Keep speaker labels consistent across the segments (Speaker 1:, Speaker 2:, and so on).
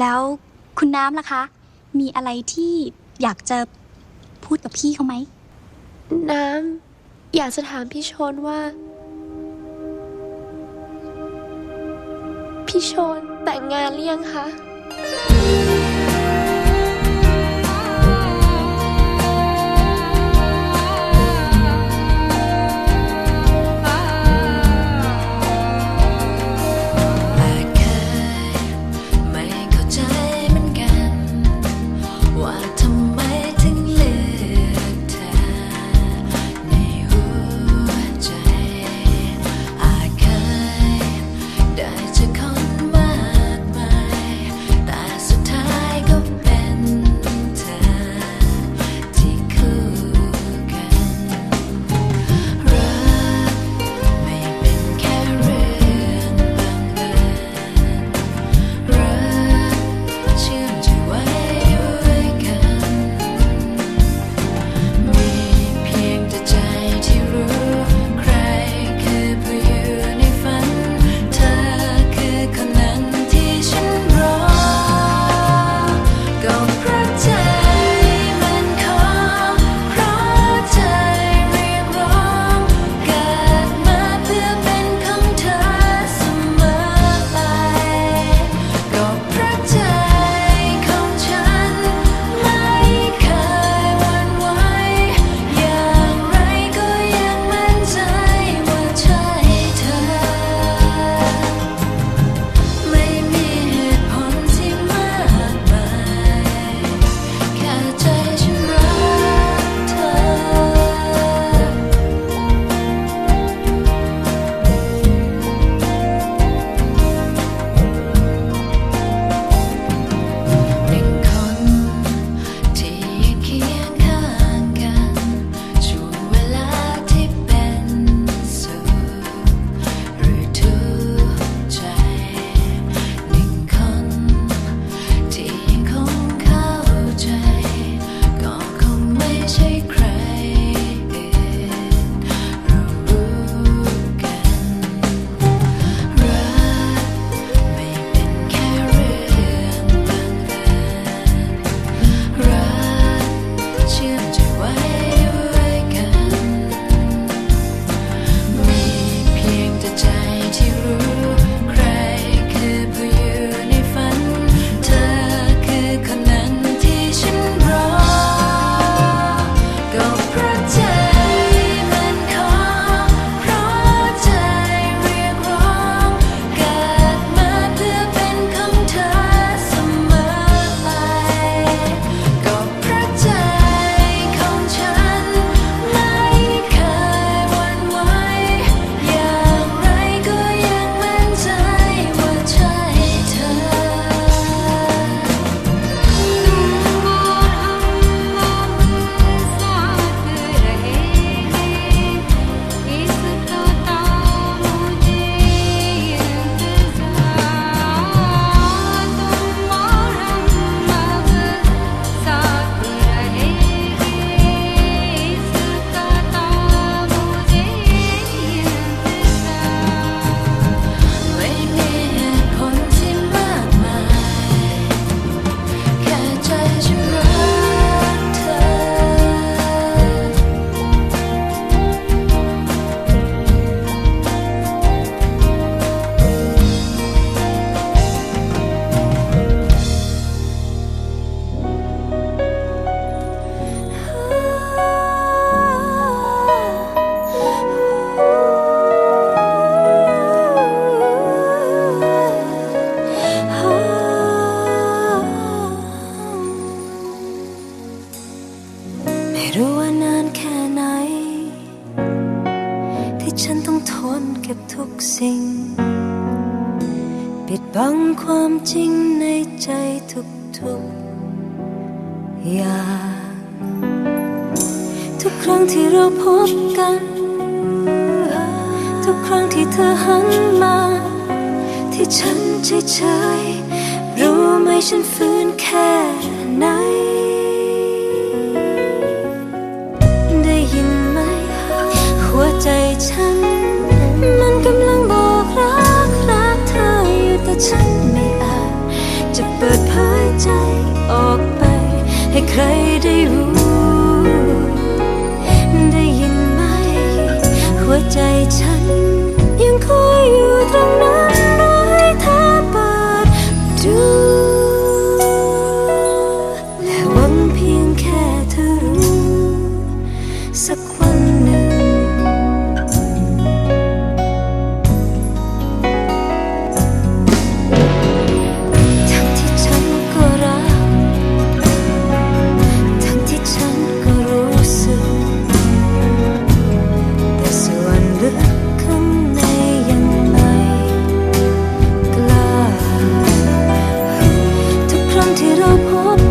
Speaker 1: แล้วคุณน้ำล่ะคะ มีอะไรที่อยากจะพูดกับพี่เขาไหม
Speaker 2: น้ำ อยากจะถามพี่ชนว่า พี่ชนแต่งงานหรือยังคะ
Speaker 3: ทุกสิ่ง ปิดบังความจริงในใจทุกทุกอย่าง ทุกครั้งที่เราพบกัน ทุกครั้งที่เธอหันมา ที่ฉันเฉยๆรู้ไหมฉันฟื้นแค่ไหน ใครได้รู้ ได้ยินไหม หัวใจฉัน รั้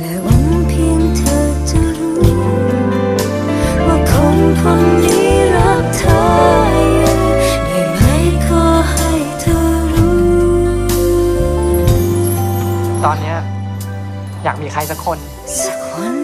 Speaker 3: และหวังเพียงเธอจะรู้ ว่าคนคนนี้รักเธอได้ไหมขอให้เธอรู้
Speaker 4: ตอนเนี้ยอยากมีใครสักคน
Speaker 3: สักวัน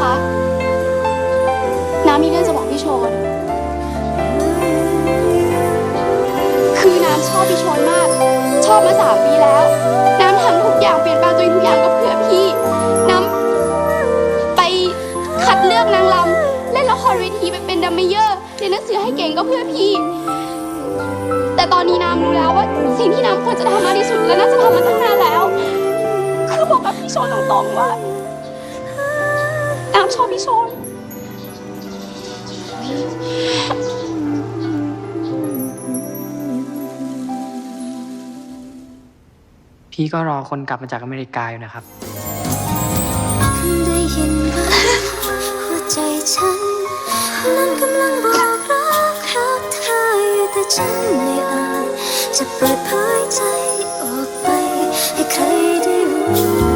Speaker 1: คะ น้ำมีเรื่องจะบอกพี่โชน คือน้ำชอบพี่โชนมาก ชอบมาสามปีแล้ว น้ำทำทุกอย่างเปลี่ยนแปลงตัวเองทุกอย่างก็เพื่อพี่ น้ำไปคัดเลือกนางรำเล่นละครเวทีไปเป็นดัมเมเยอร์เรียนหนังสือให้เก่งก็เพื่อพี่ แต่ตอนนี้น้ำรู้แล้วว่าสิ่งที่น้ำควรจะทำมากที่สุดและน่าจะทำมาตั้งนานแล้ว คือบอกกับพี่โชนตรงๆว่า น้ำชอมิชน
Speaker 4: พี่ก็รอคนกลับมาจากอเมริกาอยู่นะครับ
Speaker 3: จฉัเปล่เผยใจออกไปให้ใครได้รู้